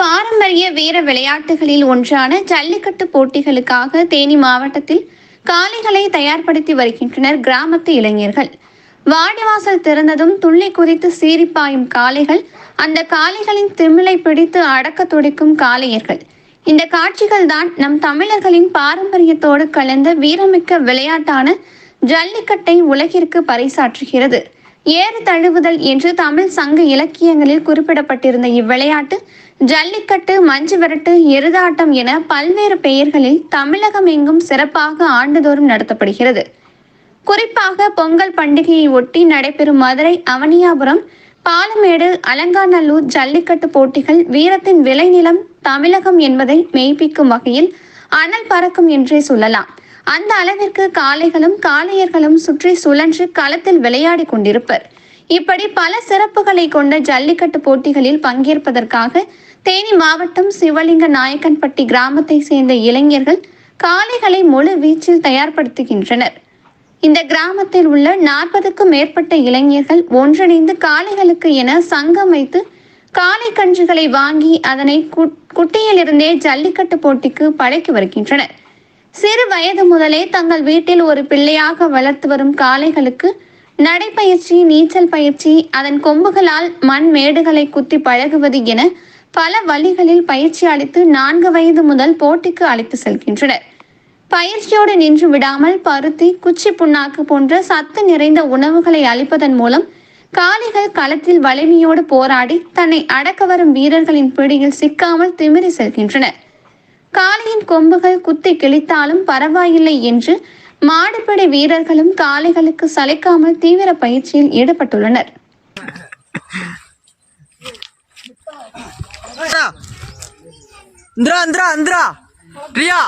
பாரம்பரிய வீர விளையாட்டுகளில் ஒன்றான ஜல்லிக்கட்டு போட்டிகளுக்காக தேனி மாவட்டத்தில் காளைகளை தயார்படுத்தி வருகின்றனர் கிராமத்து இளைஞர்கள். வாடிவாசல் திறந்ததும் துள்ளி குறித்து சீரிப்பாயும் காளைகள் அந்த காளைகளின் திமிலை பிடித்து அடக்க துடிக்கும் காளையர்கள். இந்த காட்சிகள் தான் நம் தமிழர்களின் பாரம்பரியத்தோடு கலந்த வீரமிக்க விளையாட்டான ஜல்லிக்கட்டை உலகிற்கு பறைசாற்றுகிறது. ஏறு தழுவுதல் என்று தமிழ் சங்க இலக்கியங்களில் குறிப்பிடப்பட்டிருந்த இவ்விளையாட்டு ஜல்லிக்கட்டு மஞ்சு விரட்டு எருதாட்டம் என பல்வேறு பெயர்களில் தமிழகம் எங்கும் சிறப்பாக ஆண்டுதோறும் நடத்தப்படுகிறது. குறிப்பாக பொங்கல் பண்டிகையை ஒட்டி நடைபெறும் மதுரை அவனியாபுரம் பாலமேடு அலங்காநல்லூர் ஜல்லிக்கட்டு போட்டிகள் வீரத்தின் விளைநிலம் தமிழகம் என்பதை மெய்ப்பிக்கும் வகையில் அனல் பறக்கும் என்றே சொல்லலாம். அந்த அளவிற்கு காளைகளும் காளையர்களும் சுற்றி சுழன்று களத்தில் விளையாடி கொண்டிருப்பர். இப்படி பல சிறப்புகளை கொண்ட ஜல்லிக்கட்டு போட்டிகளில் பங்கேற்பதற்காக தேனி மாவட்டம் சிவலிங்க நாயக்கன்பட்டி கிராமத்தை சேர்ந்த இளைஞர்கள் காளைகளை முழு வீச்சில் தயார்படுத்துகின்றனர். இந்த கிராமத்தில் உள்ள நாற்பதுக்கும் மேற்பட்ட இளைஞர்கள் ஒன்றிணைந்து காளைகளுக்கு என சங்கம் வைத்து காளை கன்றுகளை வாங்கி அதனை குட்- குட்டியிலிருந்தே ஜல்லிக்கட்டு போட்டிக்கு பழக்கி வருகின்றனர். சிறு வயது முதலே தங்கள் வீட்டில் ஒரு பிள்ளையாக வளர்த்து வரும் காளைகளுக்கு நடைப்பயிற்சி நீச்சல் பயிற்சி அதன் கொம்புகளால் மண் மேடுகளை குத்தி பழகுவது என பல வழிகளில் பயிற்சி அளித்து நான்கு வயது முதல் போட்டிக்கு அழைத்து செல்கின்றனர். பயிற்சியோடு நின்று விடாமல் பருத்தி குச்சி புண்ணாக்கு போன்ற சத்து நிறைந்த உணவுகளை அளிப்பதன் மூலம் காளைகள் களத்தில் வலிமையோடு போராடி தன்னை அடக்க வரும் வீரர்களின் பிடியில் சிக்காமல் திமிரி செல்கின்றனர். காளையின் கொம்புகள் குத்தி கிழித்தாலும் பரவாயில்லை என்று மாடுபடை வீரர்களும் காளைகளுக்கு சளைக்காமல் தீவிர பயிற்சியில் ஈடுபட்டுள்ளனர். இந்திரா இந்திரா இந்திரா. ரியா.